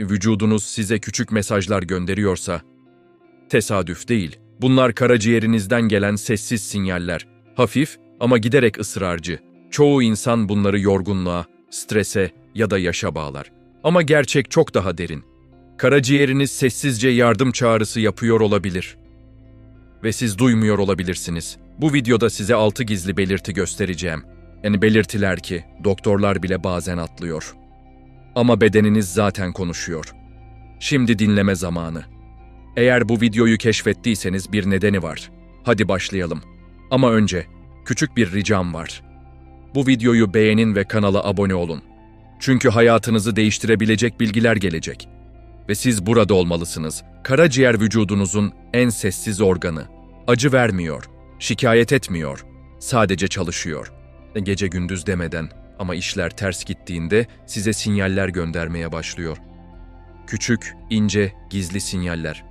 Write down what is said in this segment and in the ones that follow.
vücudunuz size küçük mesajlar gönderiyorsa, tesadüf değil. Bunlar karaciğerinizden gelen sessiz sinyaller. Hafif ama giderek ısrarcı. Çoğu insan bunları yorgunluğa, strese ya da yaşa bağlar. Ama gerçek çok daha derin. Karaciğeriniz sessizce yardım çağrısı yapıyor olabilir. Ve siz duymuyor olabilirsiniz. Bu videoda size altı gizli belirti göstereceğim. Yani belirtiler ki doktorlar bile bazen atlıyor. Ama bedeniniz zaten konuşuyor. Şimdi dinleme zamanı. Eğer bu videoyu keşfettiyseniz bir nedeni var. Hadi başlayalım. Ama önce küçük bir ricam var. Bu videoyu beğenin ve kanala abone olun. Çünkü hayatınızı değiştirebilecek bilgiler gelecek. Ve siz burada olmalısınız. Karaciğer vücudunuzun en sessiz organı. Acı vermiyor, şikayet etmiyor, sadece çalışıyor. Gece gündüz demeden ama işler ters gittiğinde size sinyaller göndermeye başlıyor. Küçük, ince, gizli sinyaller.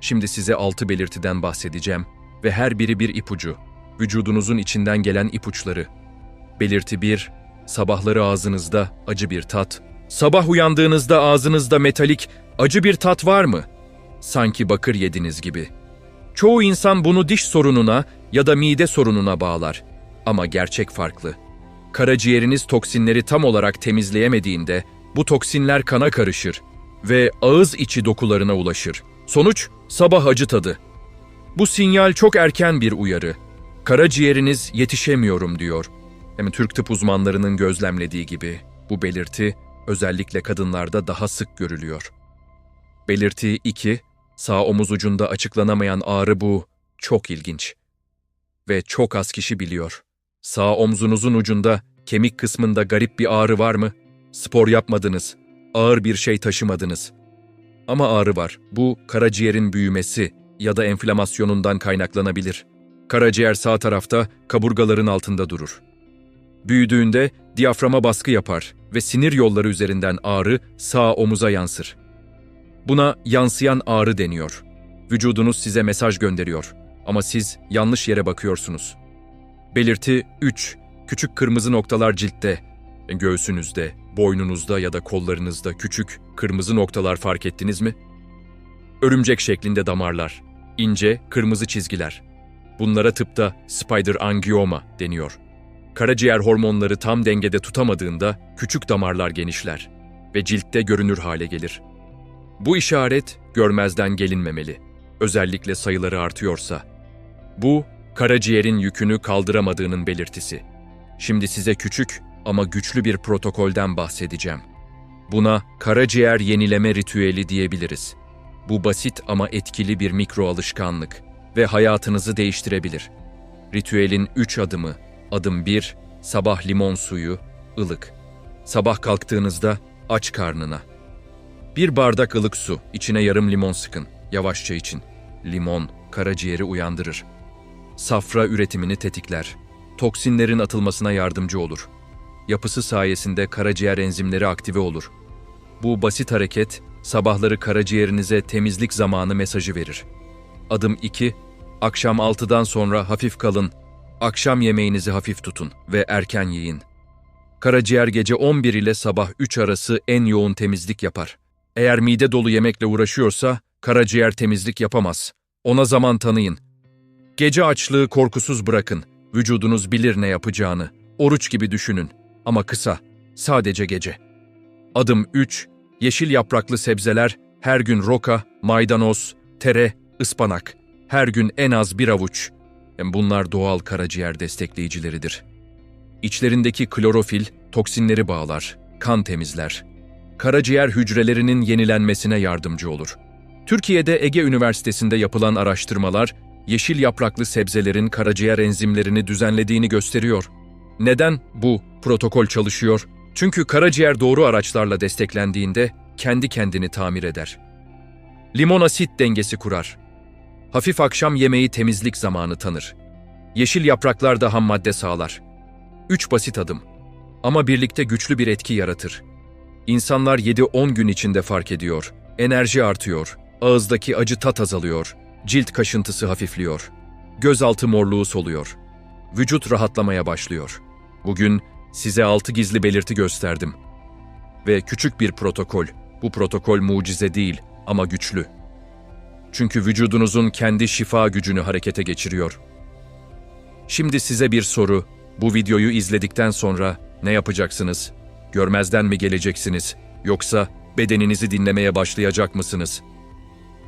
Şimdi size altı belirtiden bahsedeceğim ve her biri bir ipucu. Vücudunuzun içinden gelen ipuçları. Belirti 1. Sabahları ağzınızda acı bir tat. Sabah uyandığınızda ağzınızda metalik, acı bir tat var mı? Sanki bakır yediniz gibi. Çoğu insan bunu diş sorununa ya da mide sorununa bağlar. Ama gerçek farklı. Karaciğeriniz toksinleri tam olarak temizleyemediğinde bu toksinler kana karışır ve ağız içi dokularına ulaşır. Sonuç sabah acı tadı. Bu sinyal çok erken bir uyarı. Karaciğeriniz yetişemiyorum diyor. Hem Türk tıp uzmanlarının gözlemlediği gibi bu belirti özellikle kadınlarda daha sık görülüyor. Belirti 2, sağ omuz ucunda açıklanamayan ağrı bu. Çok ilginç. Ve çok az kişi biliyor. Sağ omzunuzun ucunda, kemik kısmında garip bir ağrı var mı? Spor yapmadınız, ağır bir şey taşımadınız. Ama ağrı var. Bu karaciğerin büyümesi ya da enflamasyonundan kaynaklanabilir. Karaciğer sağ tarafta, kaburgaların altında durur. Büyüdüğünde diyaframa baskı yapar ve sinir yolları üzerinden ağrı sağ omuza yansır. Buna yansıyan ağrı deniyor. Vücudunuz size mesaj gönderiyor ama siz yanlış yere bakıyorsunuz. Belirti 3. Küçük kırmızı noktalar ciltte, göğsünüzde, boynunuzda ya da kollarınızda küçük kırmızı noktalar fark ettiniz mi? Örümcek şeklinde damarlar, ince kırmızı çizgiler. Bunlara tıpta spider angioma deniyor. Karaciğer hormonları tam dengede tutamadığında küçük damarlar genişler ve ciltte görünür hale gelir. Bu işaret görmezden gelinmemeli. Özellikle sayıları artıyorsa. Bu karaciğerin yükünü kaldıramadığının belirtisi. Şimdi size küçük ama güçlü bir protokolden bahsedeceğim. Buna karaciğer yenileme ritüeli diyebiliriz. Bu basit ama etkili bir mikro alışkanlık ve hayatınızı değiştirebilir. Ritüelin üç adımı. Adım 1. Sabah limon suyu, ılık. Sabah kalktığınızda aç karnına. Bir bardak ılık su, içine yarım limon sıkın. Yavaşça için. Limon karaciğeri uyandırır. Safra üretimini tetikler. Toksinlerin atılmasına yardımcı olur. Yapısı sayesinde karaciğer enzimleri aktive olur. Bu basit hareket sabahları karaciğerinize temizlik zamanı mesajı verir. Adım 2. Akşam 6'dan sonra hafif kalın. Akşam yemeğinizi hafif tutun ve erken yiyin. Karaciğer gece 11 ile sabah 3 arası en yoğun temizlik yapar. Eğer mide dolu yemekle uğraşıyorsa karaciğer temizlik yapamaz. Ona zaman tanıyın. Gece açlığı korkusuz bırakın. Vücudunuz bilir ne yapacağını. Oruç gibi düşünün ama kısa, sadece gece. Adım 3. Yeşil yapraklı sebzeler, her gün roka, maydanoz, tere, ıspanak. Her gün en az bir avuç. Hem Bunlar doğal karaciğer destekleyicileridir. İçlerindeki klorofil toksinleri bağlar, kan temizler. Karaciğer hücrelerinin yenilenmesine yardımcı olur. Türkiye'de Ege Üniversitesi'nde yapılan araştırmalar, yeşil yapraklı sebzelerin karaciğer enzimlerini düzenlediğini gösteriyor. Neden bu protokol çalışıyor? Çünkü karaciğer doğru araçlarla desteklendiğinde kendi kendini tamir eder. Limon asit dengesi kurar. Hafif akşam yemeği temizlik zamanı tanır. Yeşil yapraklar da ham madde sağlar. Üç basit adım. Ama birlikte güçlü bir etki yaratır. İnsanlar 7-10 gün içinde fark ediyor. Enerji artıyor. Ağızdaki acı tat azalıyor. Cilt kaşıntısı hafifliyor. Gözaltı morluğu soluyor. Vücut rahatlamaya başlıyor. Bugün size altı gizli belirti gösterdim. Ve küçük bir protokol. Bu protokol mucize değil ama güçlü. Çünkü vücudunuzun kendi şifa gücünü harekete geçiriyor. Şimdi size bir soru. Bu videoyu izledikten sonra ne yapacaksınız? Görmezden mi geleceksiniz? Yoksa bedeninizi dinlemeye başlayacak mısınız?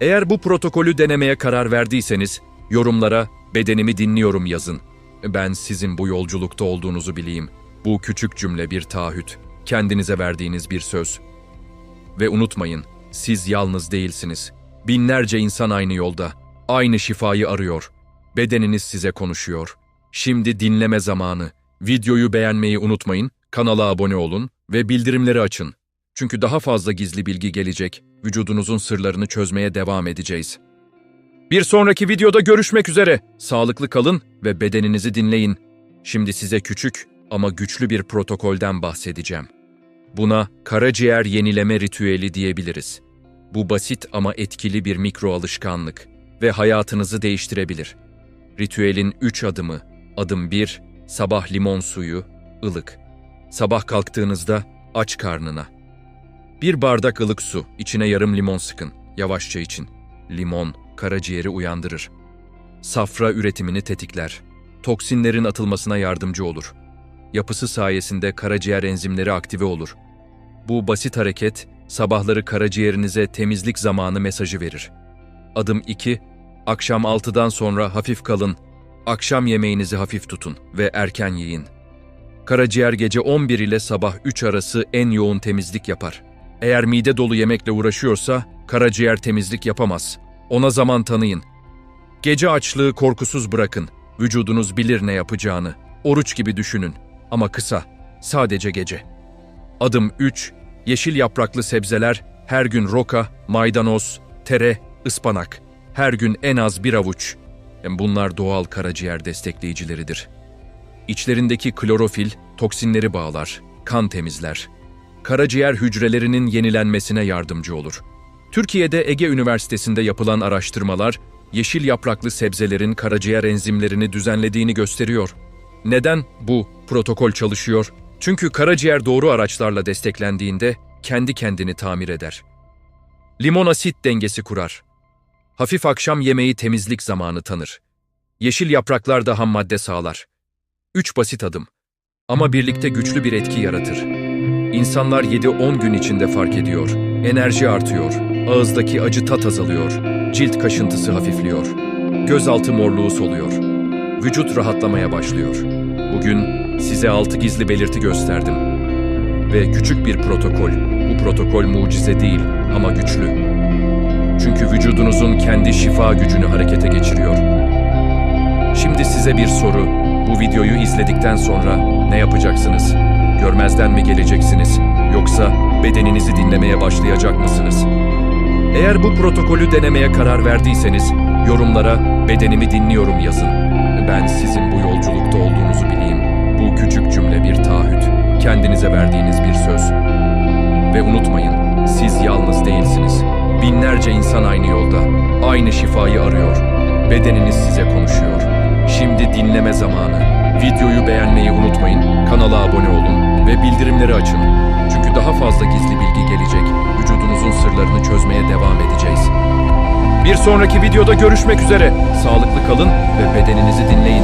Eğer bu protokolü denemeye karar verdiyseniz yorumlara bedenimi dinliyorum yazın. Ben sizin bu yolculukta olduğunuzu bileyim. Bu küçük cümle bir taahhüt, kendinize verdiğiniz bir söz. Ve unutmayın, siz yalnız değilsiniz. Binlerce insan aynı yolda, aynı şifayı arıyor. Bedeniniz size konuşuyor. Şimdi dinleme zamanı. Videoyu beğenmeyi unutmayın, kanala abone olun ve bildirimleri açın. Çünkü daha fazla gizli bilgi gelecek, vücudunuzun sırlarını çözmeye devam edeceğiz. Bir sonraki videoda görüşmek üzere. Sağlıklı kalın ve bedeninizi dinleyin. Şimdi size küçük ama güçlü bir protokolden bahsedeceğim. Buna karaciğer yenileme ritüeli diyebiliriz. Bu basit ama etkili bir mikro alışkanlık ve hayatınızı değiştirebilir. Ritüelin 3 adımı. Adım 1, sabah limon suyu, ılık. Sabah kalktığınızda aç karnına. Bir bardak ılık su, içine yarım limon sıkın, yavaşça için. Limon, karaciğeri uyandırır. Safra üretimini tetikler. Toksinlerin atılmasına yardımcı olur. Yapısı sayesinde karaciğer enzimleri aktive olur. Bu basit hareket, sabahları karaciğerinize temizlik zamanı mesajı verir. Adım 2, akşam 6'dan sonra hafif kalın, akşam yemeğinizi hafif tutun ve erken yiyin. Karaciğer gece 11 ile sabah 3 arası en yoğun temizlik yapar. Eğer mide dolu yemekle uğraşıyorsa karaciğer temizlik yapamaz. Ona zaman tanıyın. Gece açlığı korkusuz bırakın. Vücudunuz bilir ne yapacağını. Oruç gibi düşünün ama kısa, sadece gece. Adım 3. Yeşil yapraklı sebzeler, her gün roka, maydanoz, tere, ıspanak. Her gün en az bir avuç. Hem bunlar doğal karaciğer destekleyicileridir. İçlerindeki klorofil toksinleri bağlar, kan temizler. Karaciğer hücrelerinin yenilenmesine yardımcı olur. Türkiye'de Ege Üniversitesi'nde yapılan araştırmalar, yeşil yapraklı sebzelerin karaciğer enzimlerini düzenlediğini gösteriyor. Neden bu protokol çalışıyor? Çünkü karaciğer doğru araçlarla desteklendiğinde kendi kendini tamir eder. Limon asit dengesi kurar. Hafif akşam yemeği temizlik zamanı tanır. Yeşil yapraklar da ham madde sağlar. Üç basit adım. Ama birlikte güçlü bir etki yaratır. İnsanlar 7-10 gün içinde fark ediyor. Enerji artıyor. Ağızdaki acı tat azalıyor. Cilt kaşıntısı hafifliyor. Gözaltı morluğu soluyor. Vücut rahatlamaya başlıyor. Bugün size altı gizli belirti gösterdim. Ve küçük bir protokol. Bu protokol mucize değil ama güçlü. Çünkü vücudunuzun kendi şifa gücünü harekete geçiriyor. Şimdi size bir soru. Bu videoyu izledikten sonra ne yapacaksınız? Görmezden mi geleceksiniz? Yoksa bedeninizi dinlemeye başlayacak mısınız? Eğer bu protokolü denemeye karar verdiyseniz yorumlara bedenimi dinliyorum yazın. Ben sizin bu yolculukta olduğunuzu bileyim. Bu küçük cümle bir taahhüt. Kendinize verdiğiniz bir söz. Ve unutmayın, siz yalnız değilsiniz. Binlerce insan aynı yolda, aynı şifayı arıyor. Bedeniniz size konuşuyor. Dinleme zamanı. Videoyu beğenmeyi unutmayın, kanala abone olun ve bildirimleri açın. Çünkü daha fazla gizli bilgi gelecek. Vücudunuzun sırlarını çözmeye devam edeceğiz. Bir sonraki videoda görüşmek üzere. Sağlıklı kalın ve bedeninizi dinleyin.